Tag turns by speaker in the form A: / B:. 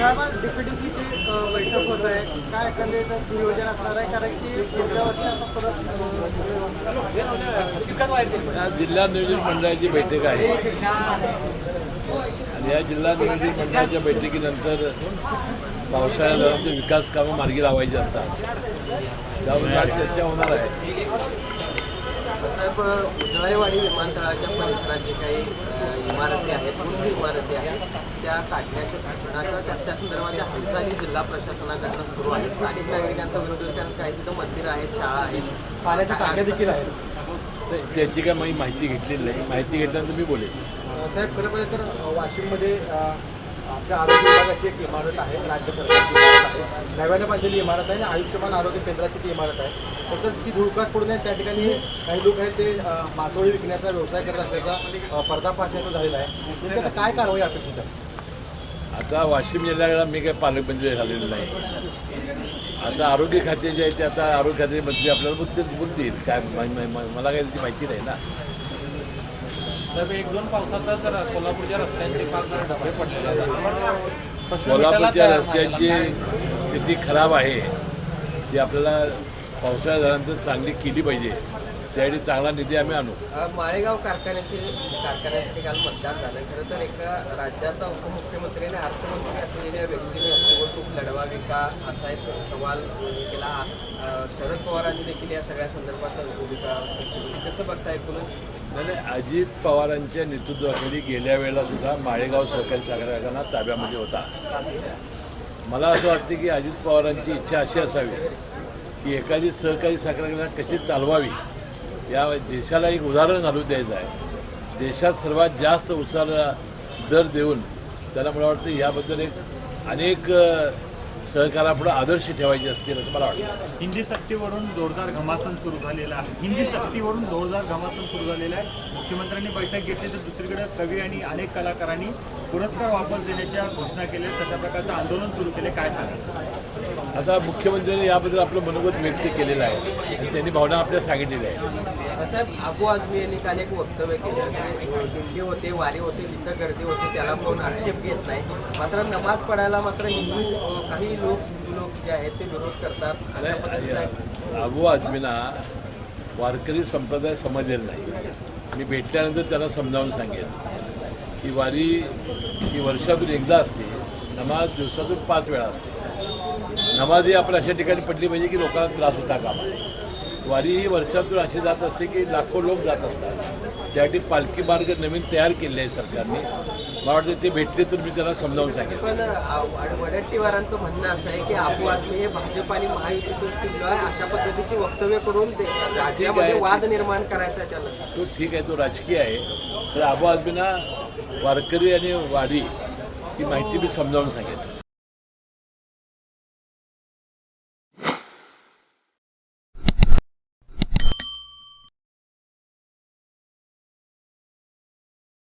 A: साहेब डीपीडीसीची बैठक होत आहे. काय एकंदरीत नियोजन असणार आहे? कारण की पुढच्या वर्षी आता परत अं,
B: आज जिल्हा नियोजन मंडळाची बैठक आहे. आणि या जिल्हा नियोजन मंडळाच्या बैठकीनंतर पावसाळ्या धरणाचे विकास कामं मार्गी लावायची असतात. त्यावर आज चर्चा होणार आहे.
C: साहेब उजळाईवाडी विमानतळाच्या परिसरात जे काही इमारती आहेत पूर्ण इमारती आहेत. त्या काढण्याच्या सूचनाच्या त्या त्या संदर्भाच्या हालचाली जिल्हा प्रशासनाकडनं सुरू आहेत. स्थानिक नागरिकांचा विरोध कारण काही तिथं मंदिरं आहेत शाळा आहेत.
A: पाण्याच्या टाक्या देखील आहेत.
B: तर त्याची काय मी माहिती घेतलेली नाही. माहिती घेतल्यानंतर मी बोलेन.
A: अं, साहेब खरं पाहिजे तर वाशिममध्ये अं, आरोग्य विभागाची एक इमारत आहे राज्य सरकारची इमारत आहे. नव्यानं बांधलेली इमारत आहे आणि आयुष्यमान आरोग्य केंद्राची ती इमारत आहे. फक्त ती धुळकाट पडून आहे त्या ठिकाणी काही लोक आहेत ते मासोळी विकण्याचा व्यवसाय करत असल्याचा अं, पर्दाफाश झालेला आहे. नेमकं आता काय कारवाई अपेक्षित? आहे
B: आता वाशिम जिल्ह्याला मी काही पालकमंत्री झालेलो नाही. आता आरोग्य खाते जे आहे ते आता आरोग्य खाते मंत्री आपल्याला बोलतील बोलतील काय मला काही त्याची माहिती नाही ना.
D: साहेब एक दोन पावसातच जर कोल्हापूरच्या रस्त्यांचे पाच डबे पडलेले आहेत.
B: कोल्हापूरच्या रस्त्यांची स्थिती खराब आहे. ती आपल्याला पावसाळ्या झाल्यानंतर चांगली केली पाहिजे. त्यासाठी चांगला निधी आम्ही आणू.
C: माळेगाव कारखान्याचे कारखान्याचे काल मतदान झालं. खरं तर एका राज्याचा उपमुख्यमंत्री आणि अर्थमंत्री असलेल्या व्यक्तीने निवडणूक लढवावी का? असा एक सवाल केला. शरद पवारांनी देखील या सगळ्या संदर्भात भूमिका. कसं बघताय एकूणच
B: आणि अजित पवारांच्या नेतृत्वाखाली गेल्या वेळेला सुद्धा माळेगाव सहकारी साखर ताब्यामध्ये होता. मला असं वाटतं की अजित पवारांची इच्छा अशी असावी की एखादी सहकारी साखर कशी चालवावी. या देशाला एक उदाहरण घालून द्यायचं आहे. देशात सर्वात जास्त उसाला दर देऊन त्याला मला वाटतं याबद्दल एक अनेक सहकारापुढे आदर्श ठेवायचे असतील असं मला वाटतं.
D: हिंदी सक्तीवरून जोरदार घमासन सुरू झालेलं आहे. हिंदी सक्तीवरून जोरदार घमासन सुरू झालेलं आहे. मुख्यमंत्र्यांनी बैठक घेतली तर दुसरीकडे कवी आणि अनेक कलाकारांनी पुरस्कार वापस देण्याच्या घोषणा केल्या. तशा प्रकारचं आंदोलन सुरू केले. काय सांगाल?
B: आता मुख्यमंत्र्यांनी याबद्दल आपलं मनोगत व्यक्त केलेलं आहे. आणि त्यांनी भावना आपल्या सांगितलेल्या आहेत.
C: साहेब अबू आझमी यांनी काल एक वक्तव्य केलं. की दिंडी होते वारी होते तिथं गर्दी होते त्याला कोण आक्षेप घेत नाही. मात्र नमाज पडायला मात्र हिंदू अ, काही लोक हिंदू लोक जे आहेत ते विरोध करतात. अशा पद्धतीचा
B: अबू आझमीना वारकरी संप्रदाय समजलेला नाही. मी भेटल्यानंतर त्यांना समजावून सांगेन की वारी ही वर्षातून एकदा असते नमाज दिवसातून पाच वेळा असते. नमाज ही आपण अशा ठिकाणी पडली पाहिजे की लोकांना त्रास होता कामा वारी ही वर्षातून अशी जात असते की लाखो लोक जात असतात. त्यासाठी पालखी मार्ग नवीन तयार केले आहे सरकारने. मला वाटतं ते भेटले तर मी त्यांना समजावून सांगेन.
C: पण वडट्टीवारांचं म्हणणं असं आहे की आझमी हे भाजप आणि आहे अशा पद्धतीची वक्तव्य करून ते राज्यामध्ये वाद निर्माण करायचा आहे त्यानं.
B: तो ठीक आहे तो राजकीय आहे. तर आबू आझमीना वारकरी आणि वारी ही माहिती मी समजावून सांगेन.